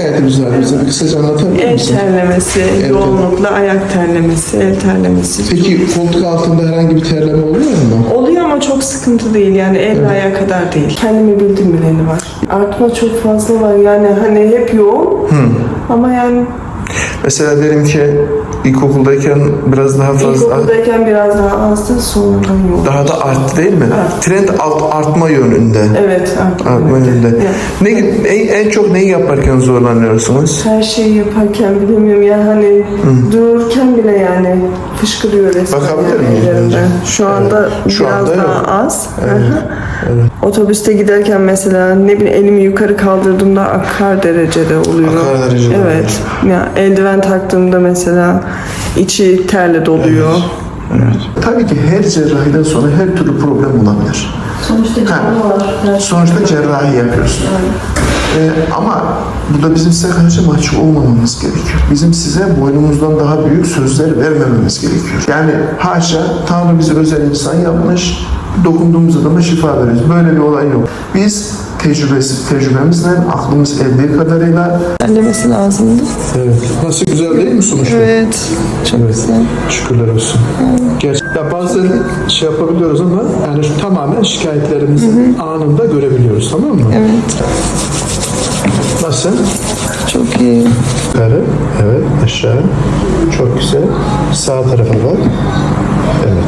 şikayetimiz var. Bize kısaca anlatabilir El misin? terlemesi, yoğunlukla ayak terlemesi, el terlemesi. Peki koltuk altında herhangi bir terleme oluyor mu? Oluyor ama çok sıkıntı değil yani el ve ayağa kadar değil. Kendimi bildim bileni var. Artma çok fazla var yani hani hep yoğun ama yani Mesela diyelim ki ilkokuldayken biraz daha fazla ilkokuldayken biraz daha azdı sonradan yoğun. daha da arttı değil mi? Evet. Trend alt, artma yönünde. Evet artma. Artma yönünde. Evet. Ne, en, en çok neyi yaparken zorlanıyorsunuz? Her şeyi yaparken bilemiyorum ya hani dururken bile yani fışkırıyor resmen. Bakabilir miyim ellerimden. Şu anda Şu biraz anda daha yok. az. Hı hı. Otobüste giderken mesela ne bileyim elimi yukarı kaldırdığımda akar derecede oluyor. Akar derecede Evet. Ya eldiven taktığımda mesela içi terle doluyor. Tabii ki her cerrahiden sonra her türlü problem olabilir. Sonuçta Ha. Her Sonuçta cerrahi yapıyorsun. Ee, ama burada bizim size karşı mahcup olmamamız gerekiyor. Bizim size boynumuzdan daha büyük sözler vermememiz gerekiyor. Yani haşa Tanrı bizi özel insan yapmış, dokunduğumuz adama şifa veriyoruz. Böyle bir olay yok. Biz tecrübesi, tecrübemizle, aklımız eldiği kadarıyla Terlemesi lazımdı. Evet. Nasıl güzel değil mi sonuçta? Evet. Çok güzel. Şükürler olsun. Gerçi ya bazen şey yapabiliyoruz ama yani şu tamamen şikayetlerimizi anında görebiliyoruz tamam mı? Evet. Nasıl? Çok iyi. Yukarı, evet, aşağı. Çok güzel. Sağ tarafa bak. Evet,